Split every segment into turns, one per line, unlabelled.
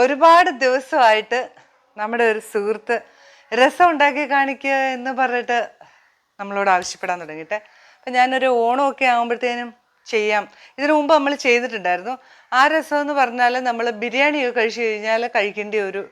ഒരുപാട് ദിവസമായിട്ട് നമ്മുടെ ഒരു സുഹൃത്ത് രസം ഉണ്ടാക്കി കാണിക്കുക എന്ന് പറഞ്ഞിട്ട് നമ്മളോട് ആവശ്യപ്പെടാൻ തുടങ്ങിയിട്ട്. അപ്പം ഞാനൊരു ഓണമൊക്കെ ആകുമ്പോഴത്തേനും ചെയ്യാം. ഇതിനു മുമ്പ് നമ്മൾ ചെയ്തിട്ടുണ്ടായിരുന്നു. ആ രസം എന്ന് പറഞ്ഞാൽ നമ്മൾ ബിരിയാണിയൊക്കെ കഴിച്ചു കഴിഞ്ഞാൽ കഴിക്കേണ്ട ഒരു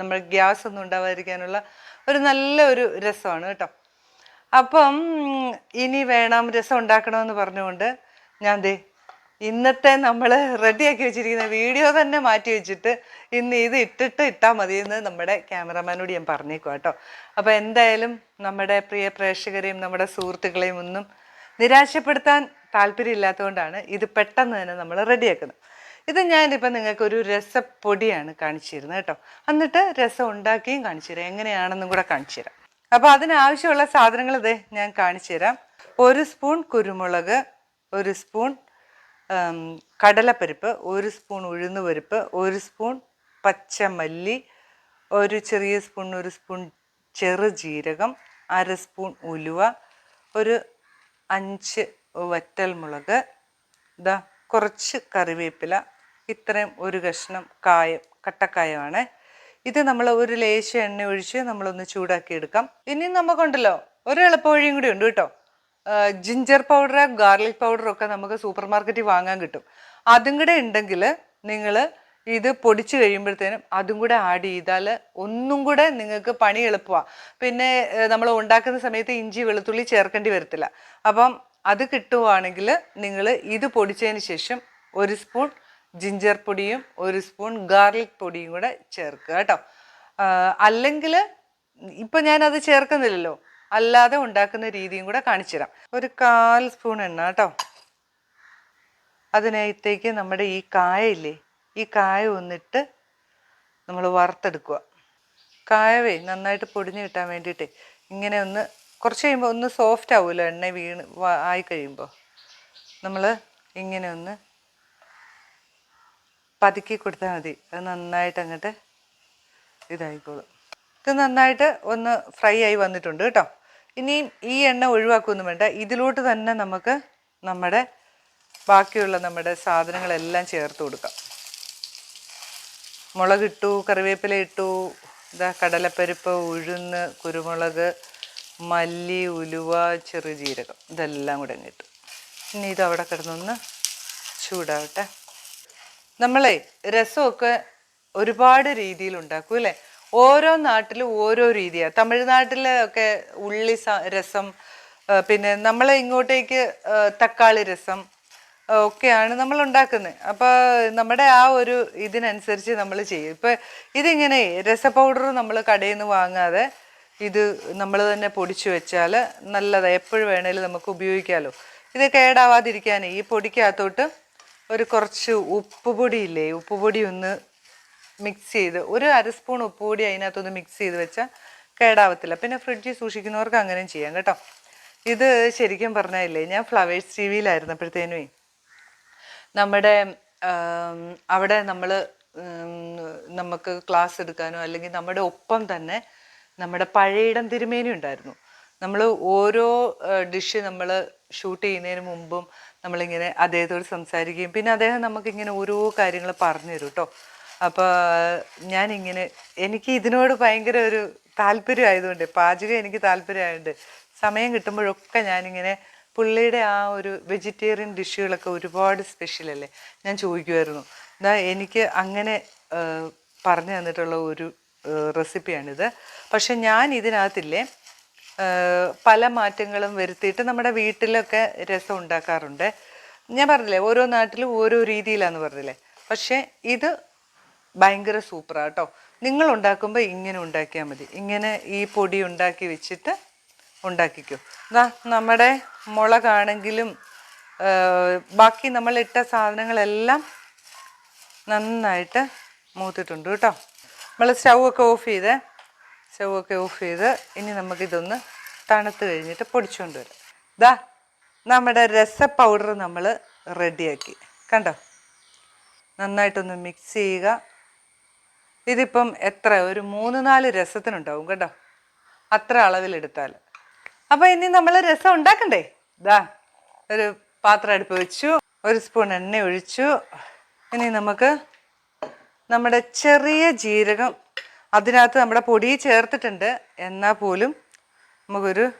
നമ്മൾ ഗ്യാസ് ഒന്നും ഉണ്ടാവാതിരിക്കാനുള്ള ഒരു നല്ല ഒരു രസമാണ് കേട്ടോ. അപ്പം ഇനി വേണം രസം ഉണ്ടാക്കണമെന്ന് പറഞ്ഞുകൊണ്ട് ഞാൻ ദേ ഇന്നത്തെ നമ്മൾ റെഡിയാക്കി വെച്ചിരിക്കുന്ന വീഡിയോ തന്നെ മാറ്റി വെച്ചിട്ട് ഇന്ന് ഇത് ഇട്ടിട്ട് ഇട്ടാൽ മതി എന്ന് നമ്മുടെ ക്യാമറമാനോട് ഞാൻ പറഞ്ഞേക്കും കേട്ടോ. അപ്പോൾ എന്തായാലും നമ്മുടെ പ്രിയ പ്രേക്ഷകരെയും നമ്മുടെ സുഹൃത്തുക്കളെയും ഒന്നും നിരാശപ്പെടുത്താൻ താല്പര്യമില്ലാത്തതുകൊണ്ടാണ് ഇത് പെട്ടെന്ന് തന്നെ നമ്മൾ റെഡിയാക്കുന്നത്. ഇത് ഞാനിപ്പോൾ നിങ്ങൾക്ക് ഒരു രസപ്പൊടിയാണ് കാണിച്ചു തരുന്നത് കേട്ടോ. എന്നിട്ട് രസം ഉണ്ടാക്കിയും കാണിച്ചു തരാം എങ്ങനെയാണെന്നും കൂടെ കാണിച്ചു തരാം അപ്പോൾ അതിനാവശ്യമുള്ള സാധനങ്ങൾ ഇതേ ഞാൻ കാണിച്ചു തരാം ഒരു സ്പൂൺ കുരുമുളക് ഒരു സ്പൂൺ കടലപ്പരിപ്പ് ഒരു സ്പൂൺ ഉഴുന്ന് പരിപ്പ് ഒരു സ്പൂൺ പച്ചമല്ലി ഒരു ചെറിയ സ്പൂൺ ഒരു സ്പൂൺ ചെറുജീരകം അര സ്പൂൺ ഉലുവ ഒരു അഞ്ച് വറ്റൽമുളക് ഇതാ കുറച്ച് കറിവേപ്പില ഇത്രയും ഒരു കഷ്ണം കായം കട്ടക്കായമാണ്. ഇത് നമ്മൾ ഒരു ലേശം എണ്ണ ഒഴിച്ച് നമ്മളൊന്ന് ചൂടാക്കി എടുക്കാം ഇനി നമുക്കുണ്ടല്ലോ ഒരു എളുപ്പവഴിയും കൂടി ഉണ്ട് കേട്ടോ. ജിഞ്ചർ പൗഡർ ഗാർലിക് പൗഡർ ഒക്കെ നമുക്ക് സൂപ്പർ മാർക്കറ്റിൽ വാങ്ങാൻ കിട്ടും. അതും കൂടെ ഉണ്ടെങ്കിൽ നിങ്ങൾ ഇത് പൊടിച്ച് കഴിയുമ്പോഴത്തേനും അതും കൂടെ ആഡ് ചെയ്താൽ ഒന്നും കൂടെ നിങ്ങൾക്ക് പണി എളുപ്പമാണ് പിന്നെ നമ്മൾ ഉണ്ടാക്കുന്ന സമയത്ത് ഇഞ്ചി വെളുത്തുള്ളി ചേർക്കേണ്ടി വരത്തില്ല. അപ്പം അത് കിട്ടുവാണെങ്കിൽ നിങ്ങൾ ഇത് പൊടിച്ചതിന് ശേഷം ഒരു സ്പൂൺ ജിഞ്ചർ പൊടിയും ഒരു സ്പൂൺ ഗാർലിക് പൊടിയും കൂടെ ചേർക്കുക കേട്ടോ. അല്ലെങ്കിൽ ഇപ്പം ഞാനത് ചേർക്കുന്നില്ലല്ലോ. അല്ലാതെ ഉണ്ടാക്കുന്ന രീതിയും കൂടെ കാണിച്ചു തരാം ഒരു കാൽ സ്പൂൺ എണ്ണ കേട്ടോ. അതിനകത്തേക്ക് നമ്മുടെ ഈ കായ ഇല്ലേ ഈ കായ ഒന്നിട്ട് നമ്മൾ വറുത്തെടുക്കുക. കായവേ നന്നായിട്ട് പൊടിഞ്ഞു കിട്ടാൻ വേണ്ടിയിട്ട് ഇങ്ങനെ ഒന്ന് കുറച്ച് കഴിയുമ്പോൾ ഒന്ന് സോഫ്റ്റ് ആവുമല്ലോ എണ്ണ വീണ് ആയി കഴിയുമ്പോൾ. നമ്മൾ ഇങ്ങനെ ഒന്ന് പതുക്കി കൊടുത്താൽ മതി. അത് നന്നായിട്ട് അങ്ങോട്ട് ഇതായിക്കോളും. ഇത് നന്നായിട്ട് ഒന്ന് ഫ്രൈ ആയി വന്നിട്ടുണ്ട് കേട്ടോ. ഇനിയും ഈ എണ്ണ ഒഴിവാക്കുകയൊന്നും വേണ്ട. ഇതിലോട്ട് തന്നെ നമുക്ക് നമ്മുടെ ബാക്കിയുള്ള നമ്മുടെ സാധനങ്ങളെല്ലാം ചേർത്ത് കൊടുക്കാം. മുളകിട്ടു കറിവേപ്പില ഇട്ടു ഇതാ കടലപ്പരിപ്പ് ഉഴുന്ന് കുരുമുളക് മല്ലി ഉലുവ ചെറുജീരകം ഇതെല്ലാം കൂടെ അങ്ങ് ഇട്ടു. ഇനി ഇത് അവിടെ കിടന്നൊന്ന് ചൂടാവട്ടെ. നമ്മളെ രസമൊക്കെ ഒരുപാട് രീതിയിൽ ഉണ്ടാക്കും അല്ലേ? ഓരോ നാട്ടിലും ഓരോ രീതിയാണ് തമിഴ്നാട്ടിലെ ഒക്കെ ഉള്ളി രസം പിന്നെ നമ്മൾ ഇങ്ങോട്ടേക്ക് തക്കാളി രസം ഒക്കെയാണ് നമ്മൾ ഉണ്ടാക്കുന്നത് അപ്പോൾ നമ്മുടെ ആ ഒരു ഇതിനനുസരിച്ച് നമ്മൾ ചെയ്യും. ഇപ്പോൾ ഇതിങ്ങനെ രസ പൗഡർ നമ്മൾ കടയിൽ നിന്ന് വാങ്ങാതെ ഇത് നമ്മൾ തന്നെ പൊടിച്ചു വെച്ചാൽ നല്ലതാണ് എപ്പോഴും വേണേലും നമുക്ക് ഉപയോഗിക്കാമല്ലോ ഇത് കേടാവാതിരിക്കാൻ ഈ പൊടിക്കകത്തോട്ട് ഒരു കുറച്ച് ഉപ്പുപൊടിയില്ലേ ഉപ്പുപൊടി ഒന്ന് മിക്സ് ചെയ്ത് ഒരു അര സ്പൂൺ ഉപ്പ് കൂടി അതിനകത്തൊന്ന് മിക്സ് ചെയ്ത് വെച്ചാൽ കേടാവത്തില്ല. പിന്നെ ഫ്രിഡ്ജിൽ സൂക്ഷിക്കുന്നവർക്ക് അങ്ങനെയും ചെയ്യാം കേട്ടോ. ഇത് ശരിക്കും പറഞ്ഞില്ലേ ഞാൻ ഫ്ലവേഴ്സ് ടി വിയിലായിരുന്നപ്പോഴത്തേനുമേ നമ്മുടെ അവിടെ നമ്മൾ നമുക്ക് ക്ലാസ് എടുക്കാനോ അല്ലെങ്കിൽ നമ്മുടെ ഒപ്പം തന്നെ നമ്മുടെ പഴയിടം തിരുമേനി ഉണ്ടായിരുന്നു. നമ്മൾ ഓരോ ഡിഷ് നമ്മൾ ഷൂട്ട് ചെയ്യുന്നതിന് മുമ്പും നമ്മളിങ്ങനെ അദ്ദേഹത്തോട് സംസാരിക്കുകയും പിന്നെ അദ്ദേഹം നമുക്കിങ്ങനെ ഓരോ കാര്യങ്ങൾ പറഞ്ഞു തരും കേട്ടോ. അപ്പോൾ ഞാനിങ്ങനെ എനിക്ക് ഇതിനോട് ഭയങ്കര ഒരു താല്പര്യം ആയതുകൊണ്ട് പാചകം എനിക്ക് താല്പര്യമായതുകൊണ്ട് സമയം കിട്ടുമ്പോഴൊക്കെ ഞാനിങ്ങനെ പുള്ളിയുടെ ആ ഒരു വെജിറ്റേറിയൻ ഡിഷുകളൊക്കെ ഒരുപാട് സ്പെഷ്യലല്ലേ ഞാൻ ചോദിക്കുമായിരുന്നു എന്നാ എനിക്ക് അങ്ങനെ പറഞ്ഞു തന്നിട്ടുള്ള ഒരു റെസിപ്പിയാണിത്. പക്ഷെ ഞാൻ ഇതിനകത്തില്ലേ പല മാറ്റങ്ങളും വരുത്തിയിട്ട് നമ്മുടെ വീട്ടിലൊക്കെ രസം ഉണ്ടാക്കാറുണ്ട്. ഞാൻ പറഞ്ഞില്ലേ ഓരോ നാട്ടിലും ഓരോ രീതിയിലാണെന്ന് പറഞ്ഞില്ലേ പക്ഷേ ഇത് ഭയങ്കര സൂപ്പറാണ് കേട്ടോ നിങ്ങൾ ഉണ്ടാക്കുമ്പോൾ ഇങ്ങനെ ഉണ്ടാക്കിയാൽ മതി. ഇങ്ങനെ ഈ പൊടി ഉണ്ടാക്കി വെച്ചിട്ട് ഉണ്ടാക്കിക്കോ. നമ്മുടെ മുളകാണെങ്കിലും ബാക്കി നമ്മൾ ഇട്ട സാധനങ്ങളെല്ലാം നന്നായിട്ട് മൂത്തിട്ടുണ്ട് കേട്ടോ നമ്മൾ സ്റ്റൗ ഒക്കെ ഓഫ് ചെയ്ത്. സ്റ്റൗ ഒക്കെ ഓഫ് ചെയ്ത് ഇനി നമുക്കിതൊന്ന് തണുത്ത് കഴിഞ്ഞിട്ട് പൊടിച്ചുകൊണ്ട് വരാം. ദാ നമ്മുടെ രസ പൗഡർ നമ്മൾ റെഡിയാക്കി കണ്ടോ? നന്നായിട്ടൊന്ന് മിക്സ് ചെയ്യുക. ഇതിപ്പം എത്ര? ഒരു മൂന്ന് നാല് രസത്തിനുണ്ടാവും കേട്ടോ. അത്ര അളവിലെടുത്താൽ. അപ്പോൾ ഇനി നമ്മൾ രസം ഉണ്ടാക്കണ്ടേ? ദാ ഒരു പാത്രം അടുപ്പ് വെച്ചു ഒരു സ്പൂൺ എണ്ണ ഒഴിച്ചു. ഇനി നമുക്ക് നമ്മുടെ ചെറിയ ജീരകം അതിനകത്ത് നമ്മുടെ പൊടി ചേർത്തിട്ടുണ്ട്. എന്നാൽ പോലും നമുക്കൊരു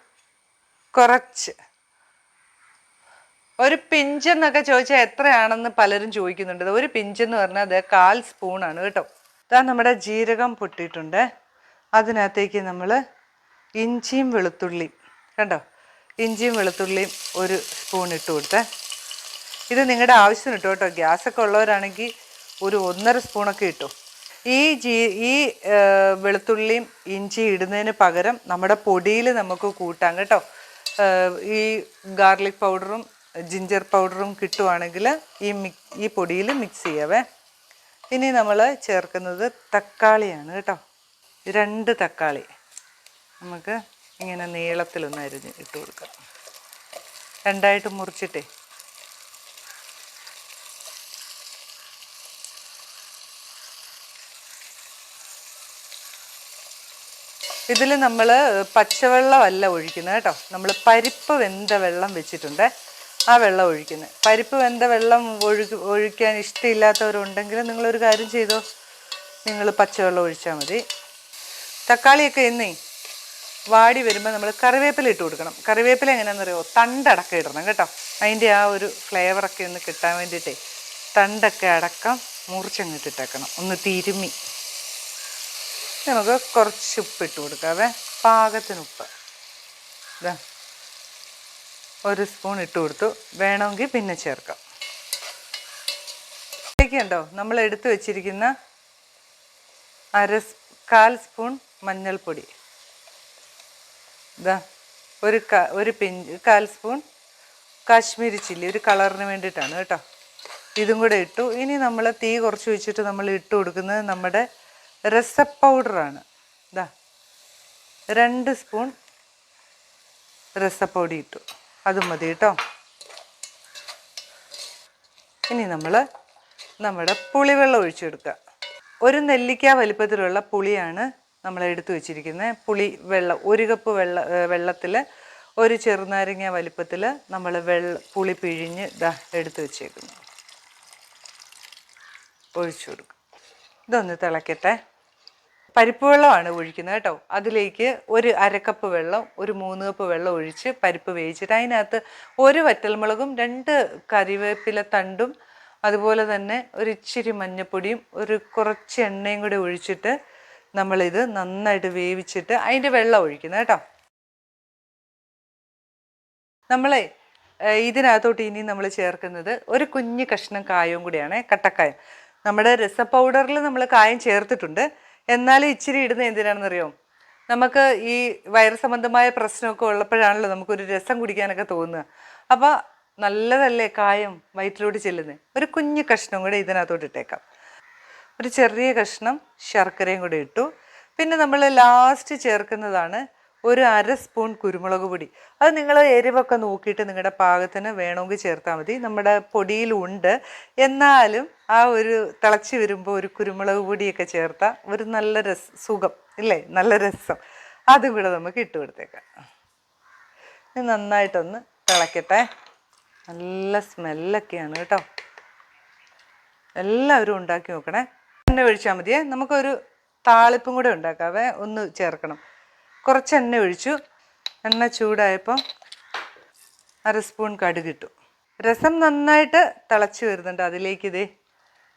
കുറച്ച്. ഒരു പിഞ്ചെന്നൊക്കെ ചോദിച്ചാൽ എത്രയാണെന്ന് പലരും ചോദിക്കുന്നുണ്ട്. ഒരു പിഞ്ചെന്ന് പറഞ്ഞാൽ അത് കാൽ സ്പൂണാണ് കേട്ടോ. ഇതാ നമ്മുടെ ജീരകം പൊട്ടിയിട്ടുണ്ട്. അതിനകത്തേക്ക് നമ്മൾ ഇഞ്ചിയും വെളുത്തുള്ളിയും കണ്ടോ? ഇഞ്ചിയും വെളുത്തുള്ളിയും ഒരു സ്പൂൺ ഇട്ട് കൊടുത്തേ. ഇത് നിങ്ങളുടെ ആവശ്യത്തിന് ഇട്ടു കേട്ടോ. ഗ്യാസൊക്കെ ഉള്ളവരാണെങ്കിൽ ഒരു ഒന്നര സ്പൂണൊക്കെ ഇട്ടു. ഈ ജീ ഈ വെളുത്തുള്ളിയും ഇഞ്ചി ഇടുന്നതിന് പകരം നമ്മുടെ പൊടിയിൽ നമുക്ക് കൂട്ടാം കേട്ടോ. ഈ ഗാർലിക് പൗഡറും ജിഞ്ചർ പൗഡറും കിട്ടുവാണെങ്കിൽ ഈ മിക് ഈ പൊടിയിൽ മിക്സ് ചെയ്യാവേ. ഇനി നമ്മൾ ചേർക്കുന്നത് തക്കാളിയാണ് കേട്ടോ. രണ്ട് തക്കാളി. നമുക്ക് ഇങ്ങനെ നീളത്തിലൊന്ന് അരിഞ്ഞ് ഇട്ട് കൊടുക്കാം. രണ്ടായിട്ട് മുറിച്ചിട്ടേ. ഇതിൽ നമ്മൾ പച്ചവെള്ളമല്ല ഒഴിക്കുന്നത് കേട്ടോ. നമ്മൾ പരിപ്പ് വെന്ത വെള്ളം വെച്ചിട്ടുണ്ട്. ആ വെള്ളം ഒഴിക്കുന്നത് പരിപ്പ് വെന്ത വെള്ളം ഒഴുകി ഒഴിക്കാൻ ഇഷ്ടമില്ലാത്തവരുണ്ടെങ്കിൽ നിങ്ങളൊരു കാര്യം ചെയ്തോ? നിങ്ങൾ പച്ചവെള്ളം ഒഴിച്ചാൽ മതി. തക്കാളിയൊക്കെ എന്നേ വാടി വരുമ്പോൾ നമ്മൾ കറിവേപ്പില ഇട്ട് കൊടുക്കണം. കറിവേപ്പില എങ്ങനെയാണെന്നറിയോ തണ്ടടക്കം ഇടണം കേട്ടോ. അതിന്റെ ആ ഒരു ഫ്ലേവറൊക്കെ ഒന്ന് കിട്ടാൻ വേണ്ടിയിട്ടേ തണ്ടൊക്കെ അടക്കം മുറിച്ചങ്ങിട്ട് ഇട്ടേക്കണം ഒന്ന് തിരുമ്മി. നമുക്ക് കുറച്ച് ഉപ്പ് ഇട്ട് കൊടുക്കാവേ. പാകത്തിന് ഉപ്പ്. ഇതാ ഒരു സ്പൂൺ ഇട്ട് കൊടുത്തു. വേണമെങ്കിൽ പിന്നെ ചേർക്കാം. ഇതൊക്കെയുണ്ടോ നമ്മൾ എടുത്തു വെച്ചിരിക്കുന്ന അര കാൽ സ്പൂൺ മഞ്ഞൾപ്പൊടി. ഇതാ ഒരു ക ഒരു പിഞ്ച് കാൽ സ്പൂൺ കാശ്മീരി ചില്ലി ഒരു കളറിന് വേണ്ടിയിട്ടാണ് കേട്ടോ. ഇതും കൂടെ ഇട്ടു. ഇനി നമ്മൾ തീ കുറച്ച് വെച്ചിട്ട് നമ്മൾ ഇട്ട് കൊടുക്കുന്നത് നമ്മുടെ രസ പൗഡറാണ്. ഇതാ രണ്ട് സ്പൂൺ രസപ്പൊടി ഇട്ടു. അത് മതി കേട്ടോ. ഇനി നമ്മൾ നമ്മുടെ പുളിവെള്ളം ഒഴിച്ചെടുക്കുക. ഒരു നെല്ലിക്ക വലിപ്പത്തിലുള്ള പുളിയാണ് നമ്മൾ എടുത്തു വെച്ചിരിക്കുന്നത്. പുളി വെള്ളം ഒരു കപ്പ് വെള്ള വെള്ളത്തിൽ ഒരു ചെറുനാരങ്ങ വലിപ്പത്തിൽ നമ്മൾ വെള്ള പുളി പിഴിഞ്ഞ് ഇതാ എടുത്തു വെച്ചേക്കുന്നു. ഒഴിച്ചു കൊടുക്കും ഇതൊന്ന് തിളക്കട്ടെ. പരിപ്പ് വെള്ളമാണ് ഒഴിക്കുന്നത് കേട്ടോ. അതിലേക്ക് ഒരു അരക്കപ്പ് വെള്ളം ഒരു മൂന്ന് കപ്പ് വെള്ളം ഒഴിച്ച് പരിപ്പ് വേവിച്ചിട്ട് അതിനകത്ത് ഒരു വറ്റൽമുളകും രണ്ട് കറിവേപ്പില തണ്ടും അതുപോലെ തന്നെ ഒരു ഇച്ചിരി മഞ്ഞപ്പൊടിയും ഒരു കുറച്ച് എണ്ണയും കൂടി ഒഴിച്ചിട്ട് നമ്മളിത് നന്നായിട്ട് വേവിച്ചിട്ട് അതിന്റെ വെള്ളം ഒഴിക്കുന്നത് കേട്ടോ. നമ്മളെ ഇതിനകത്തോട്ട് ഇനി നമ്മൾ ചേർക്കുന്നത് ഒരു കുഞ്ഞ് കഷ്ണം കായവും കൂടിയാണ് കട്ടക്കായം. നമ്മുടെ രസ പൗഡറിൽ നമ്മൾ കായം ചേർത്തിട്ടുണ്ട്. എന്നാലും ഇച്ചിരി ഇടുന്നത് എന്തിനാണെന്നറിയോ? നമുക്ക് ഈ വയറ് സംബന്ധമായ പ്രശ്നമൊക്കെ ഉള്ളപ്പോഴാണല്ലോ നമുക്കൊരു രസം കുടിക്കാനൊക്കെ തോന്നുക. അപ്പോൾ നല്ലതല്ലേ കായം വയറ്റിലോട്ട് ചെല്ലുന്നത് ഒരു കുഞ്ഞു കഷ്ണം കൂടെ ഇതിനകത്തോട്ട് ഇട്ടേക്കാം. ഒരു ചെറിയ കഷ്ണം ശർക്കരയും കൂടെ ഇട്ടു. പിന്നെ നമ്മൾ ലാസ്റ്റ് ചേർക്കുന്നതാണ് ഒരു അര സ്പൂൺ കുരുമുളക് പൊടി. അത് നിങ്ങൾ എരിവൊക്കെ നോക്കിയിട്ട് നിങ്ങളുടെ പാകത്തിന് വേണമെങ്കിൽ ചേർത്താൽ മതി. നമ്മുടെ പൊടിയിലുണ്ട്. എന്നാലും ആ ഒരു തിളച്ച് വരുമ്പോൾ ഒരു കുരുമുളക് പൊടിയൊക്കെ ചേർത്താൽ ഒരു നല്ല രസ സുഖം ഇല്ലേ? നല്ല രസം. അതും കൂടെ നമുക്ക് ഇട്ട് കൊടുത്തേക്കാം. ഇത് നന്നായിട്ടൊന്ന് തിളക്കട്ടെ. നല്ല സ്മെല്ലൊക്കെയാണ് കേട്ടോ. എല്ലാവരും ഉണ്ടാക്കി നോക്കണേ. എണ്ണ ഒഴിച്ചാൽ മതിയേ. നമുക്കൊരു താളിപ്പും കൂടെ ഉണ്ടാക്കാവേ. ഒന്ന് ചേർക്കണം. കുറച്ച് എണ്ണ ഒഴിച്ചു. എണ്ണ ചൂടായപ്പോൾ അര സ്പൂൺ കടുകിട്ടു രസം നന്നായിട്ട് തിളച്ച് വരുന്നുണ്ട് അതിലേക്ക് ഇതേ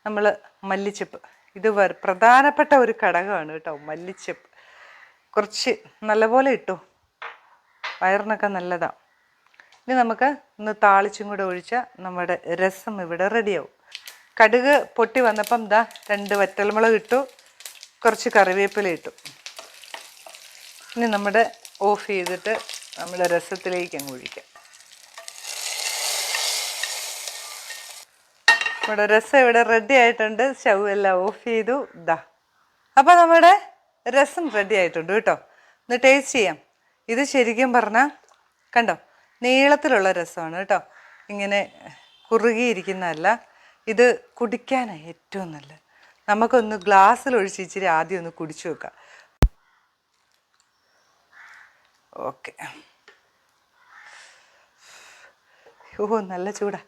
നമ്മൾ മല്ലിച്ചപ്പ്. ഇത് പ്രധാനപ്പെട്ട ഒരു ഘടകമാണ് കേട്ടോ മല്ലിച്ചപ്പ്. കുറച്ച് നല്ലപോലെ ഇട്ടു. വയറിനൊക്കെ നല്ലതാണ് ഇനി നമുക്ക് ഒന്ന് താളിച്ചും കൂടെ ഒഴിച്ചാൽ നമ്മുടെ രസം ഇവിടെ റെഡിയാവും. കടുക് പൊട്ടി വന്നപ്പം ദാ രണ്ട് വറ്റൽമുളക് ഇട്ടു കുറച്ച് കറിവേപ്പില ഇട്ടു. ഇനി നമ്മുടെ ഓഫ് ചെയ്തിട്ട് നമ്മുടെ രസത്തിലേക്ക് അങ്ങ് ഒഴിക്കാം. നമ്മുടെ രസം ഇവിടെ റെഡി ആയിട്ടുണ്ട്. സ്റ്റൗ എല്ലാം ഓഫ് ചെയ്തു. ദാ. അപ്പോൾ നമ്മുടെ രസം റെഡി ആയിട്ടുണ്ട് കേട്ടോ. ഒന്ന് ടേസ്റ്റ് ചെയ്യാം. ഇത് ശരിക്കും പറഞ്ഞാൽ കണ്ടോ? നീളത്തിലുള്ള രസമാണ് കേട്ടോ. ഇങ്ങനെ കുറുകിയിരിക്കുന്നതല്ല. ഇത് കുടിക്കാനാണ് ഏറ്റവും നല്ലത്. നമുക്കൊന്ന് ഗ്ലാസ്സിൽ ഒഴിച്ച് ഇച്ചിരി ആദ്യം ഒന്ന് കുടിച്ചു വെക്കാം. ഓക്കെ. ഓ നല്ല ചൂടാ.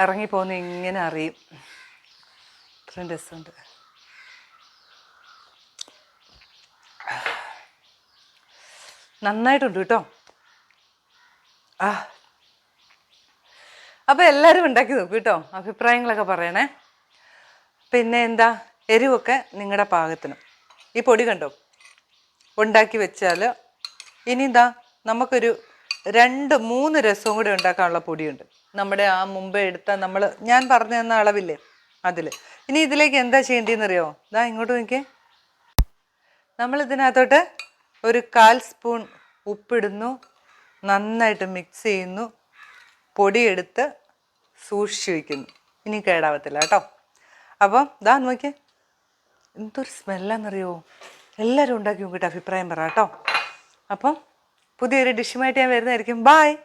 ഇറങ്ങിപ്പോകുന്ന ഇങ്ങനെ അറിയും. ഇത്രയും രസമുണ്ട്. നന്നായിട്ടുണ്ട് കേട്ടോ. ആ. അപ്പോൾ എല്ലാവരും ഉണ്ടാക്കി നോക്കൂ കേട്ടോ. അഭിപ്രായങ്ങളൊക്കെ പറയണേ. പിന്നെ എന്താ? എരിവൊക്കെ നിങ്ങളുടെ പാകത്തിന്. ഈ പൊടി കണ്ടോ? ഉണ്ടാക്കി വെച്ചാൽ ഇനി എന്താ? നമുക്കൊരു രണ്ട് മൂന്ന് രസവും കൂടി ഉണ്ടാക്കാനുള്ള പൊടിയുണ്ട്. നമ്മുടെ ആ മുമ്പ് എടുത്ത നമ്മൾ ഞാൻ പറഞ്ഞു തന്ന അളവില്ലേ അതിൽ ഇനി ഇതിലേക്ക് എന്താ ചെയ്യേണ്ടതെന്നറിയോ? ഇതാ ഇങ്ങോട്ട് നോക്കിയേ. നമ്മൾ ഇതിനകത്തോട്ട് ഒരു കാൽ സ്പൂൺ ഉപ്പിടുന്നു. നന്നായിട്ട് മിക്സ് ചെയ്യുന്നു. പൊടിയെടുത്ത് സൂക്ഷിച്ചു വയ്ക്കുന്നു ഇനി കേടാവത്തില്ല കേട്ടോ. അപ്പം ഇതാ നോക്കിയേ. എന്തൊരു സ്മെല്ലാന്നറിയോ? എല്ലാവരും ഉണ്ടാക്കി നോക്കിയിട്ട് അഭിപ്രായം പറ കേട്ടോ. അപ്പം പുതിയൊരു ഡിഷുമായിട്ട് ഞാൻ വരുന്നതായിരിക്കും. ബായ്